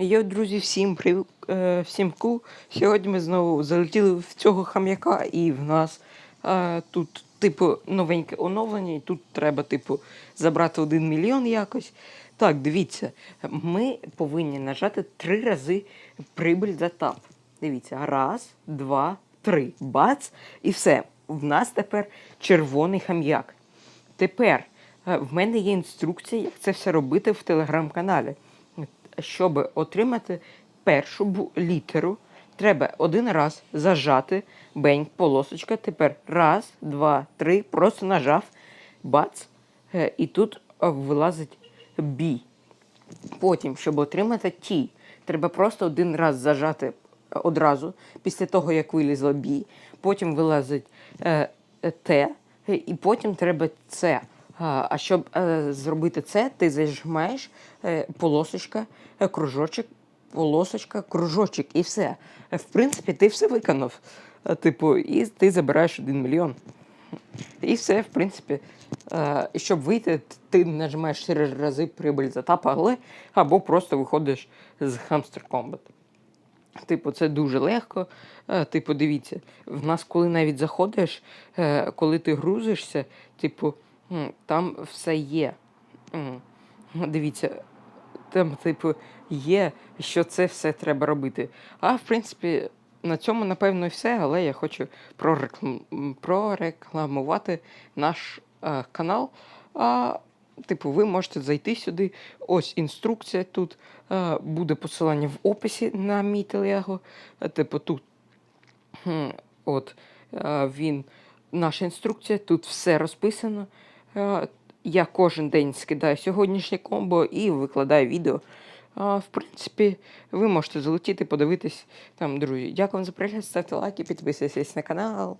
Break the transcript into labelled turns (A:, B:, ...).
A: Йо, друзі, всім привіт, е, всім ку. Сьогодні ми знову залетіли в цього хам'яка, і в нас е, тут, типу, новеньке оновлення, і тут треба, типу, забрати один мільйон якось. Так, дивіться, ми повинні нажати три рази прибиль за тап. Дивіться, раз, два, три. Бац, і все. В нас тепер червоний хам'як. Тепер е, в мене є інструкція, як це все робити в телеграм-каналі. Щоб отримати першу літеру, треба один раз зажати бень, полосочка. Тепер раз, два, три, просто нажав, бац, е, і тут е, вилазить бі. Потім, щоб отримати ті, треба просто один раз зажати одразу, після того, як вилізло бі. Потім вилазить е, е, Т, е, і потім треба С. А щоб е, зробити це, ти зажимаєш е, полосочка, е, кружочок, полосочка, кружочок, і все. В принципі, ти все виконав. Типу, і ти забираєш один мільйон. І все, в принципі. І щоб вийти, ти нажимаєш чотири рази прибиль за тап, або просто виходиш з Hamster Combat. Типу, це дуже легко. Типу, дивіться, в нас, коли навіть заходиш, коли ти грузишся, типу, там все є. Дивіться, там, типу, є, що це все треба робити. А в принципі, на цьому, напевно, і все, але я хочу прореклам... прорекламувати наш е, канал. А, типу, ви можете зайти сюди. Ось інструкція тут. Е, буде посилання в описі на мій телего. Типу, тут От е, він, наша інструкція, тут все розписано. Е, Я кожен день скидаю сьогоднішнє комбо і викладаю відео. В принципі, ви можете залетіти, подивитись там, друзі. Дякую за перегляд, ставте лайки, підписуйтесь на канал.